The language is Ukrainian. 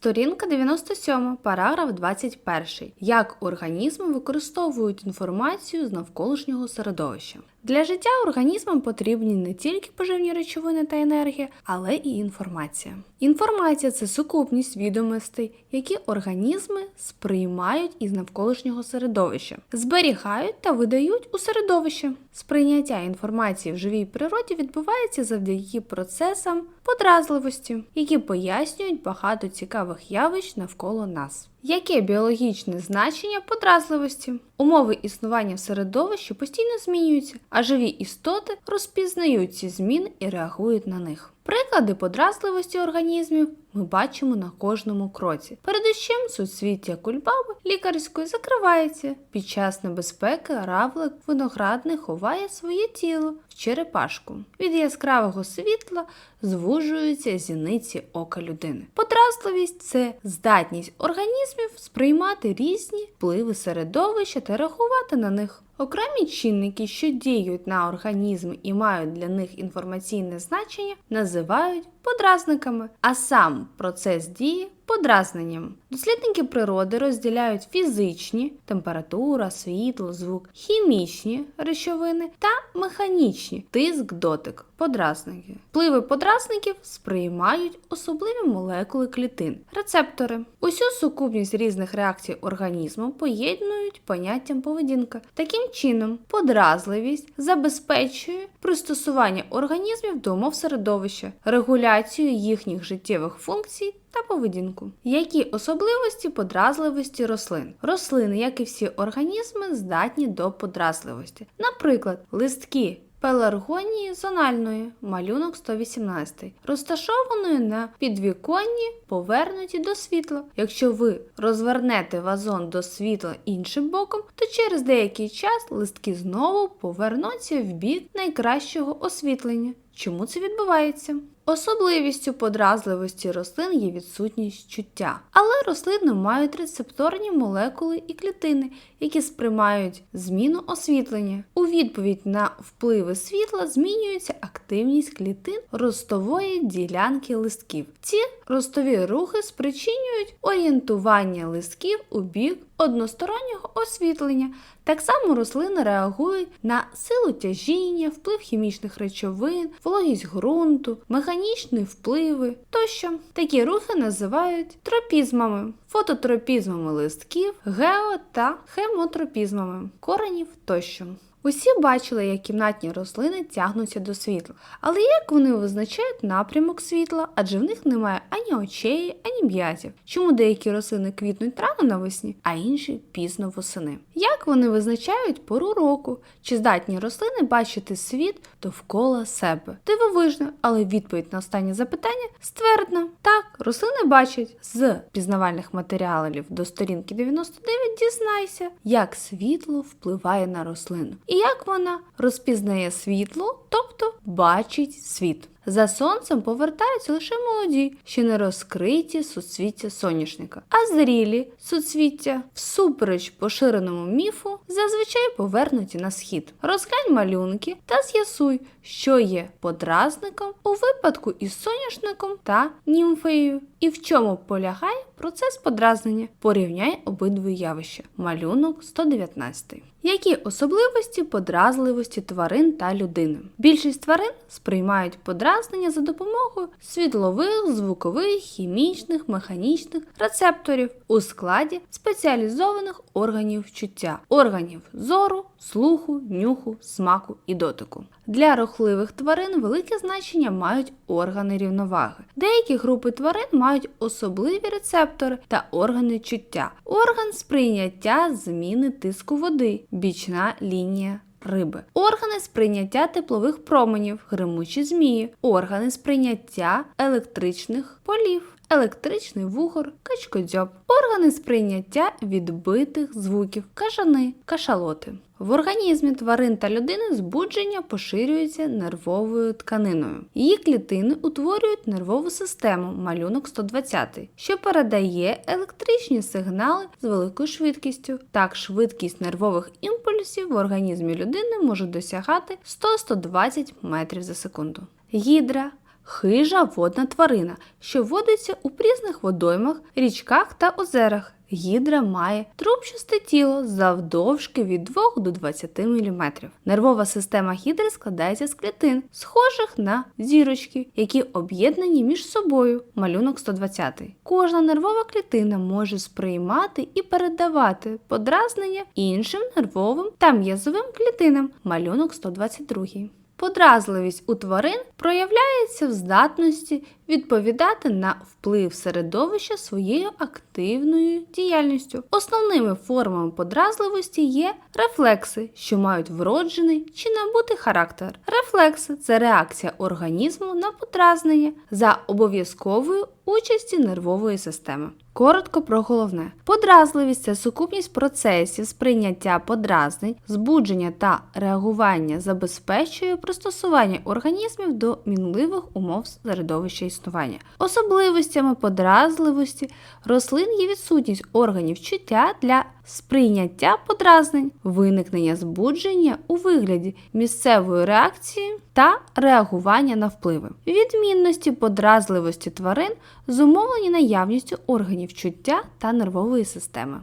Сторінка 97, параграф 21. Як організми використовують інформацію з навколишнього середовища? Для життя організмам потрібні не тільки поживні речовини та енергія, але і інформація. Інформація це сукупність відомостей, які організми сприймають із навколишнього середовища, зберігають та видають у середовище. Сприйняття інформації в живій природі відбувається завдяки процесам подразливості, які пояснюють багато цікавих явищ навколо нас. Яке біологічне значення подразливості? Умови існування в середовищі постійно змінюються, а живі істоти розпізнають ці зміни і реагують на них. Приклади подразливості організмів ми бачимо на кожному кроці. Передусім, суцвіття кульбаби лікарської закривається. Під час небезпеки равлик виноградний ховає своє тіло в черепашку. Від яскравого світла звужуються зіниці ока людини. Подразливість це здатність організмів сприймати різні впливи середовища та реагувати на них. Окремі чинники, що діють на організм і мають для них інформаційне значення, називають подразниками, а сам процес дії подразненням. Дослідники природи розділяють фізичні температура, світло, звук, хімічні речовини та механічні тиск, дотик, подразники. Впливи подразників сприймають особливі молекули клітин, рецептори. Усю сукупність різних реакцій організму поєднують поняттям поведінка. Таким чином, подразливість забезпечує пристосування організмів до умов середовища, регуляцію їхніх життєвих функцій та поведінку. Які особливості подразливості рослин? Рослини, як і всі організми, здатні до подразливості. Наприклад, листки пеларгонії зональної, малюнок 118, розташованої на підвіконні, повернуті до світла. Якщо ви розвернете вазон до світла іншим боком, то через деякий час листки знову повернуться в бік найкращого освітлення. Чому це відбувається? Особливістю подразливості рослин є відсутність чуття, але рослини мають рецепторні молекули і клітини, які сприймають зміну освітлення. У відповідь на впливи світла змінюється активність клітин ростової ділянки листків. Ці ростові рухи спричинюють орієнтування листків у бік одностороннього освітлення. Так само рослини реагують на силу тяжіння, вплив хімічних речовин, вологість ґрунту, механічні впливи тощо. Такі рухи називають тропізмами, фототропізмами листків, гео та хемотропізмами коренів тощо. Усі бачили, як кімнатні рослини тягнуться до світла, але як вони визначають напрямок світла, адже в них немає ані очей, ані м'язів. Чому деякі рослини квітнуть рано навесні, а інші пізно восени? Як вони визначають пору року? Чи здатні рослини бачити світ довкола себе? Дивовижно, але відповідь на останнє запитання ствердна. Так, рослини бачать з пізнавальних матеріалів до сторінки 99 дізнайся, як світло впливає на рослину і як вона розпізнає світло, тобто бачить світ. За сонцем повертаються лише молоді, ще не розкриті суцвіття соняшника, а зрілі суцвіття, всупереч поширеному міфу, зазвичай повернуті на схід. Розглянь малюнки та з'ясуй, що є подразником у випадку із соняшником та німфеєю, і в чому полягає процес подразнення. Порівняй обидві явища. Малюнок 119. Які особливості подразливості тварин та людини? Більшість тварин сприймають подразнення за допомогою світлових, звукових, хімічних, механічних рецепторів у складі спеціалізованих органів чуття, органів зору, слуху, нюху, смаку і дотику. Для рухливих тварин велике значення мають органи рівноваги. Деякі групи тварин мають особливі рецептори та органи чуття, орган сприйняття зміни тиску води, бічна лінія. Риби, органи сприйняття теплових променів, гримучі змії, органи сприйняття електричних полів, електричний вугор, качкодзьоб, органи сприйняття відбитих звуків, кажани, кашалоти. В організмі тварин та людини збудження поширюється нервовою тканиною. Її клітини утворюють нервову систему, малюнок 120, що передає електричні сигнали з великою швидкістю. Так, швидкість нервових імпульсів в організмі людини може досягати 100-120 метрів за секунду. Гідра хижа водна тварина, що водиться у прісних водоймах, річках та озерах. Гідра має трубчасте тіло завдовжки від 2 до 20 мм. Нервова система гідри складається з клітин, схожих на зірочки, які об'єднані між собою. Малюнок 120. Кожна нервова клітина може сприймати і передавати подразнення іншим нервовим та м'язовим клітинам. Малюнок 122. Подразливість у тварин проявляється в здатності відповідати на вплив середовища своєю активною діяльністю. Основними формами подразливості є рефлекси, що мають вроджений чи набутий характер. Рефлекси це реакція організму на подразнення за обов'язковою участі нервової системи. Коротко про головне. Подразливість це сукупність процесів сприйняття подразнень, збудження та реагування забезпечує пристосування організмів до мінливих умов середовища існування. Особливостями подразливості рослин є відсутність органів чуття для сприйняття подразнень, виникнення збудження у вигляді місцевої реакції та реагування на впливи. Відмінності подразливості тварин зумовлені наявністю органів чуття та нервової системи.